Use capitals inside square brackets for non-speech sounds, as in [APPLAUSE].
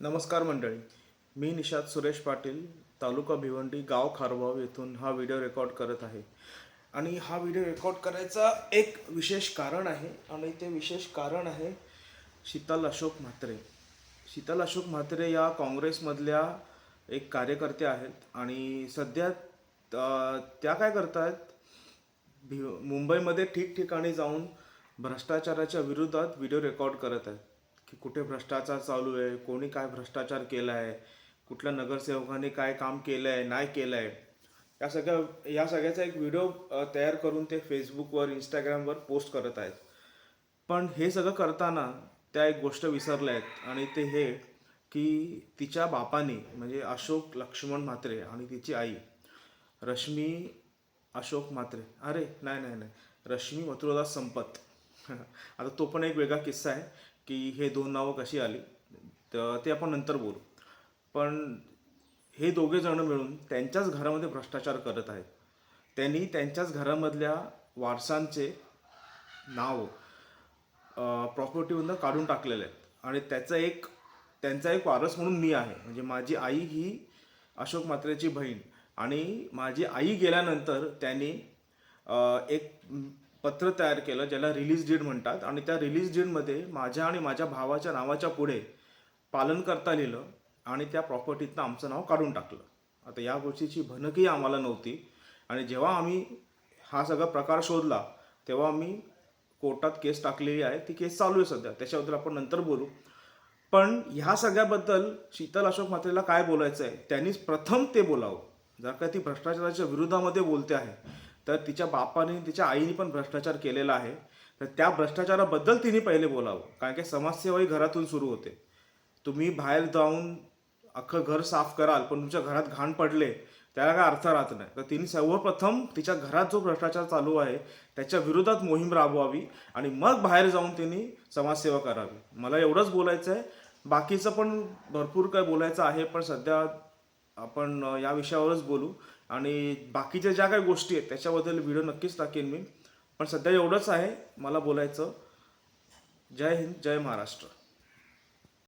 नमस्कार मंडळी. मी निषाद सुरेश पाटील तालुका भिवंडी गाव खारवाव येथून हा व्हिडिओ रेकॉर्ड करत आहे. आणि हा व्हिडिओ रेकॉर्ड करायचा एक विशेष कारण आहे आणि ते विशेष कारण आहे शीतल अशोक म्हात्रे. शीतल अशोक म्हात्रे या काँग्रेसमधल्या एक कार्यकर्ते आहेत आणि सध्या त्या काय करतात भि मुंबईमध्ये ठिकठिकाणी जाऊन भ्रष्टाचाराच्या विरोधात व्हिडिओ रेकॉर्ड करत आहेत. की कुठे भ्रष्टाचार चालू आहे कोणी काय भ्रष्टाचार केला आहे कुठल्या नगरसेवकाने काय काम केलं आहे नाही केलं आहे या सगळ्या या सगळ्याचा एक व्हिडिओ तयार करून ते फेसबुकवर इंस्टाग्रामवर पोस्ट करत आहेत. पण हे सगळं करताना त्या एक गोष्ट विसरल्या आहेत आणि ते हे की तिच्या बापाने म्हणजे अशोक लक्ष्मण म्हात्रे आणि तिची आई रश्मी अशोक म्हात्रे अरे नाही नाही नाही रश्मी मथुरदास संपत. [LAUGHS] आता तो पण एक वेगळा किस्सा आहे. की हे दोन नावं कशी आली तर ते आपण नंतर बोलू. पण हे दोघे जण मिळून त्यांच्याच घरामध्ये भ्रष्टाचार करत आहेत. त्यांनी त्यांच्याच घरामधल्या वारसांचे नाव प्रॉपर्टीमधनं काढून टाकलेले आहेत. आणि त्याचा एक त्यांचा एक वारस म्हणून मी आहे. म्हणजे माझी आई ही अशोक मात्रेची बहीण. आणि माझी आई गेल्यानंतर त्यांनी एक पत्र तयार केलं ज्याला रिलीज डीड म्हणतात. आणि त्या रिलीज डीडमध्ये माझ्या आणि माझ्या भावाच्या नावाच्या पुढे पालन करता लिहिलं आणि त्या प्रॉपर्टीतनं आमचं नाव काढून टाकलं. आता या गोष्टीची भनकही आम्हाला नव्हती. आणि जेव्हा आम्ही हा सगळा प्रकार शोधला तेव्हा आम्ही कोर्टात केस टाकलेली आहे. ती केस चालू आहे सध्या. त्याच्याबद्दल आपण नंतर बोलू. पण ह्या सगळ्याबद्दल शीतल अशोक म्हात्रेला काय बोलायचं आहे त्यांनीच प्रथम ते बोलावं. जर का ती भ्रष्टाचाराच्या विरोधामध्ये बोलते आहे तर तिच्या बापाने तिच्या आईने पण भ्रष्टाचार केलेला आहे. तर त्या भ्रष्टाचाराबद्दल तिने पहिले बोलावं. कारण की समाजसेवाही घरातून सुरू होते. तुम्ही बाहेर जाऊन अख्खं घर साफ कराल पण तुमच्या घरात घाण पडले त्याला काय अर्थ राहत नाही. तर तिने सर्वप्रथम तिच्या घरात जो भ्रष्टाचार चालू आहे त्याच्या विरोधात मोहीम राबवावी आणि मग बाहेर जाऊन तिने समाजसेवा करावी. मला एवढंच बोलायचं आहे. बाकीचं पण भरपूर काय बोलायचं आहे पण सध्या आपण या विषयावरच बोलू. आणि बाकीच्या ज्या काही गोष्टी आहेत त्याच्याबद्दल व्हिडिओ नक्कीच टाकेन मी. पण सध्या एवढंच आहे मला बोलायचं. जय हिंद जय महाराष्ट्र.